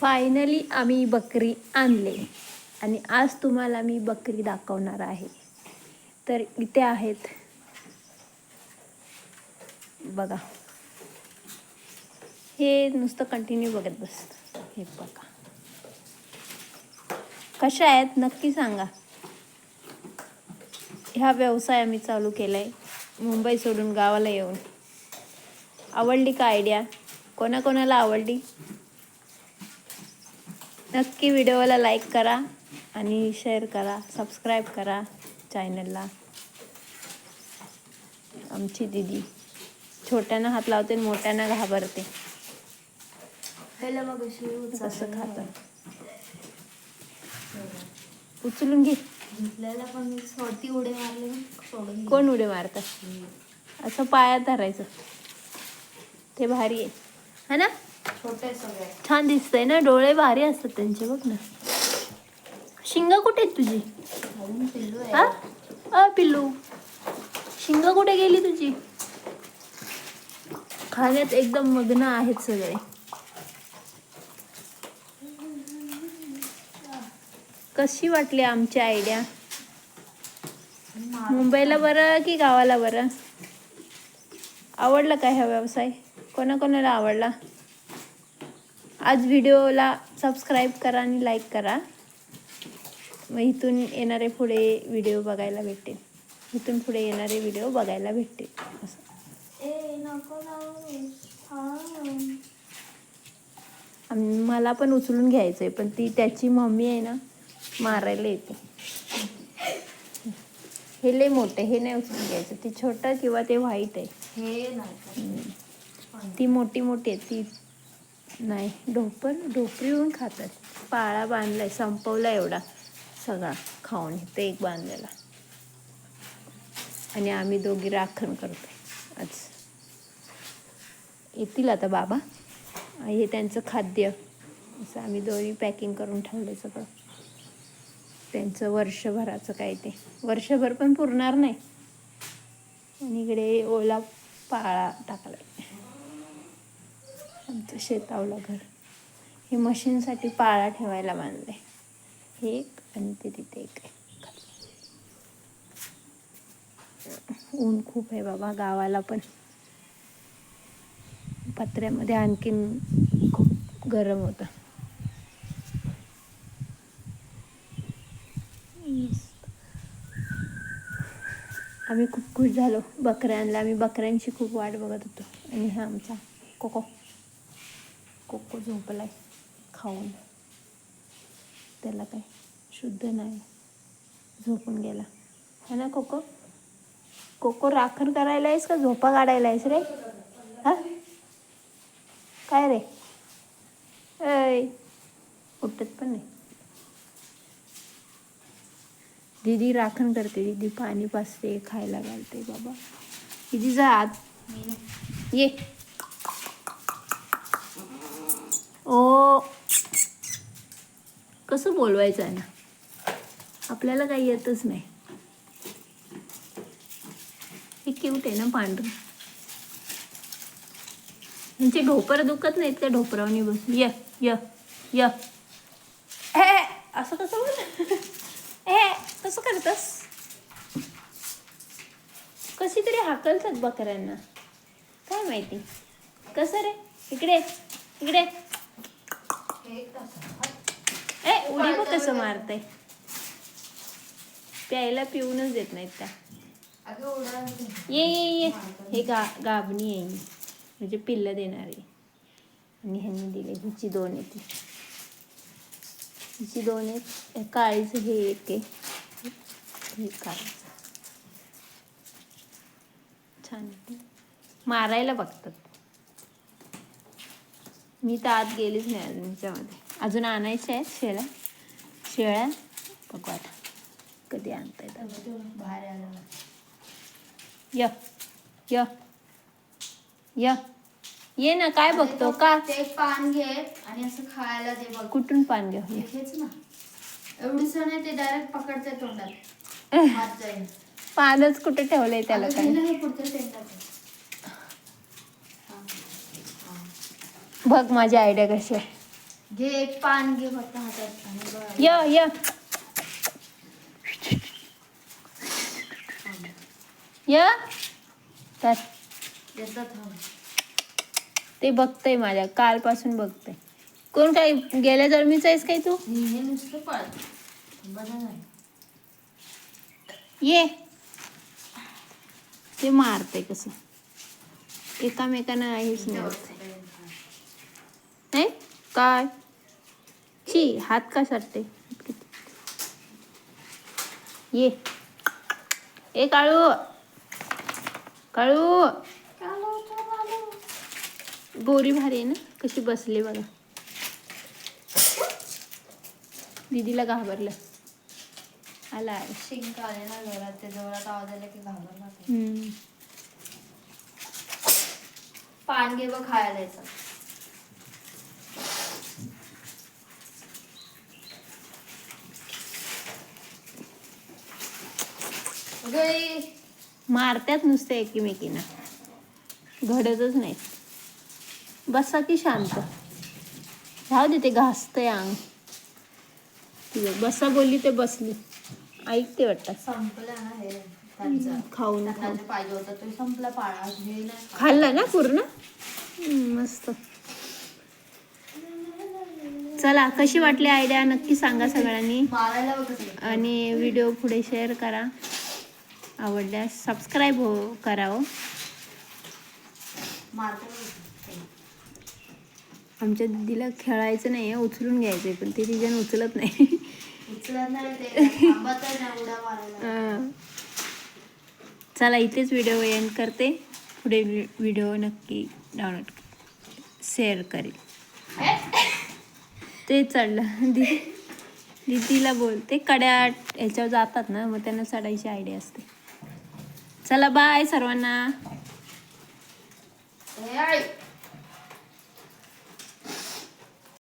Finally आम्ही बकरी आणले. आणि आज तुम्हाला मी बकरी दाखवणार आहे. तर इथे आहेत. बघा. हे नुसतं कंटिन्यू बघत बस. हे बघा. कशा आहेत? नक्की सांगा. ह्या व्यवसाय आम्ही चालू केला आहे मुंबई सोडून गावाला येऊन. आवडली का आयडिया कोणाकोणाला आवडली? नक्की व्हिडिओला लाईक करा आणि शेअर करा सबस्क्राईब करा चॅनलला. आमची दिदी छोट्यांना हात लावते मोठ्यांना घाबरते. पहिला मग अशी कसं खातं. उचलून घे. पण उडे मारले सोडून. कोण उडी मारतात असं पायात धरायचं. ते भारी आहे. है ना? छोटे सगळे. छान दिसतंय ना डोळे भारी असतात त्यांचे बघ ना. शिंग कुठे आहेत तुझी? अजून पिल्लू आहे. हा? अ पिल्लू. शिंग कुठे गेली तुझी? खाण्यात एकदम मग्न आहेत सगळे. कशी वाटली आमची आयडिया? मुंबईला बरं की गावाला बरं? आवडला काय हा व्यवसाय? कोणाकोणाला आवडला? आज व्हिडिओला सबस्क्राईब करा आणि लाईक करा. मग इथून येणारे पुढे व्हिडिओ बघायला भेटतील. इथून पुढे येणारे व्हिडिओ बघायला भेटतील. असं. मला पण उचलून घ्यायचं आहे पण ती त्याची मम्मी आहे ना मारायला येते. हे लय मोठे हे नाही उचलून घ्यायचं. ती छोटं किंवा ते व्हाईट आहे. हे ती मोठी मोठी आहे. ती नाही ढोपण ढोपरीवरून खातात. पाळा बांधलाय संपवला एवढा सगळा खाऊन ते एक बांधलेला. आणि आम्ही दोघी राखण करतो आज. येतील आता बाबा? हे त्यांचं खाद्य. असं आम्ही दोन्ही पॅकिंग करून ठेवलं सगळं. त्यांचं वर्षभराचं काय ते. वर्षभर पण पुरणार नाही. आणि इकडे ओला पाळा टाकलाय. आमचं शेतावलं घर. हे मशीनसाठी पाळा ठेवायला बांधले. हे एक आणि ते तिथे एक आहे. ऊन खूप आहे बाबा गावाला पण. पत्र्यामध्ये आणखीन खूप गरम होतं. आम्ही खूप खुश झालो. बकऱ्यांना आम्ही बकऱ्यांची खूप वाट बघत होतो. आणि हा आमचा कोको. कोको झोपलाय खाऊन. त्याला काय शुद्ध नाही. झोपून गेला. है ना कोको? कोको राखण करायला आहेस का? झोपा काढायला आहेस रे? हा? काय रे? ऐ उठत पण नाही. दीदी राखण करते. दीदी पाणी पाजते खायला घालते बाबा. दीदी जा आत ये. ओ. कसं बोलवायचं आहे ना? आपल्याला काही येतच नाही. हे क्यूट आहे ना पांढरं? यांचे ढोपर दुखत नाहीत का ढोपरावनी बस य य य. असं कसं बोल ए कसं करतस? कशी तरी हाकलतात बकऱ्यांना. काय माहिती? कसं रे? इकडे इकडे. ए उडी बघ कसं मारते प्यायला पिऊनच देत नाहीत त्या. ये ये ये. हे गा गाभणी आहे म्हणजे पिल्लं देणारी आणि ह्यांनी दिले हिची दोन आहेत हिची दोन आहेत काळीचं हे एक आहे. हे काळीचं. छान मारायला बघतात. मी तर आत गेलीच नाही अजून हिच्यामध्ये अजून आणायच्या आहेत शेळ्या. शेळ्या बघू आता. कधी आणता येतात. बाहेर आलं य य य. ये ना काय बघतो? का? ते पान घे आणि असं खायला दे बघ. कुठून पान घेऊ ये. हेच ना एवढीच नाही ते डायरेक्ट पकडते तोंडात. पानच कुठे ठेवलंय त्याला काय? पुढच्या. हा. हा. बघ माझी आयडिया कशी आहे. घे एक पान घे फक्त हातात आणि बघ. य य. य? तर येतं थांब. ते बघतय माझ्या कालपासून बघतय. कोण काय गेल्या जन्मीच आहेस काय तू? हे हे नुसतं पळत. बघा नाही ये. ते मारते कसं. एकामेकांना हेच नाही होत. नाही काय? ची हात का सारते? ये. ए काळू. काळू. गोरी भारी आहे ना? कशी बसली बघा. दीदीला घाबरलं. आला. शिंक आले ना जोरात. ते जोरात आवाज आला की घाबरला. पान घे बघ खायला द्यायचं गई. मारत्यात नुसते एकीमेकींना. घडतच नाही बसा की शांत. राहू दे ते घासतंय अंग बसा बोलली ते बसली. ऐकते वाटतं. संपलं ना हे. त्यांचं. खाऊन त्यांना खाऊन. जे पाहिजे होतं ते संपलं पाळा. हे नाही. खाल्लं ना पूर्ण? हम्म, मस्त. चला कशी वाटली आयडिया? नक्की सांगा सगळ्यांनी. मारायला. आणि व्हिडिओ पुढे शेअर करा. आवडल्यास सबस्क्राईब हो करा हो. आमच्या दीदीला खेळायचं नाही आहे उचलून घ्यायचं आहे पण ते तिजन उचलत नाही. उचलत. चला इथेच व्हिडिओ एंड करते. पुढे व्हिडिओ नक्की डाउनलोड शेअर करेल. ते चढलं दी दीदीला बोलते कड्या ह्याच्यावर जातात ना मग त्यांना चढायची आयडिया असते. चला बाय सर्वांना.